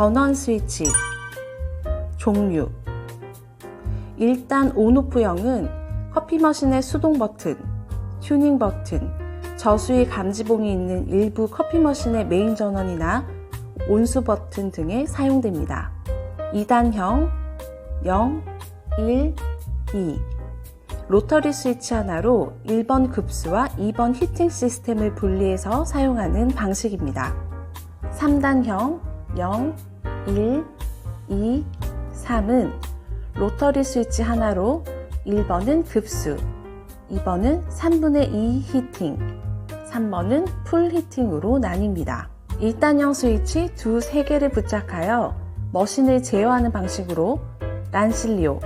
전원 스위치 종류 1단 온오프형은 커피 머신의 수동 버튼, 튜닝 버튼, 저수위 감지봉이 있는 일부 커피 머신의 메인 전원이나 온수 버튼 등에 사용됩니다. 2단형 0, 1, 2 로터리 스위치 하나로 1번 급수와 2번 히팅 시스템을 분리해서 사용하는 방식입니다. 3단형 0, 1, 2, 3은 로터리 스위치 하나로 1번은 급수, 2번은 3분의 2 히팅, 3번은 풀 히팅으로 나뉩니다. 1단형 스위치 두 3개를 부착하여 머신을 제어하는 방식으로 란실리오,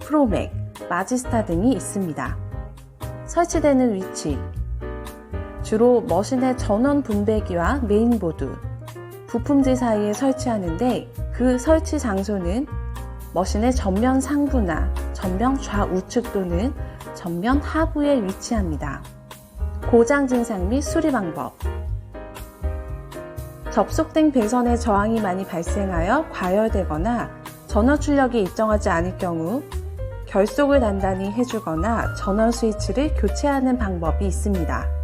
프로맥, 마지스타 등이 있습니다. 설치되는 위치 주로 머신의 전원 분배기와 메인보드, 부품들 사이에 설치하는데 그 설치 장소는 머신의 전면 상부나 전면 좌우측 또는 전면 하부에 위치합니다. 고장 증상 및 수리 방법 접속된 배선에 저항이 많이 발생하여 과열되거나 전원 출력이 일정하지 않을 경우 결속을 단단히 해주거나 전원 스위치를 교체하는 방법이 있습니다.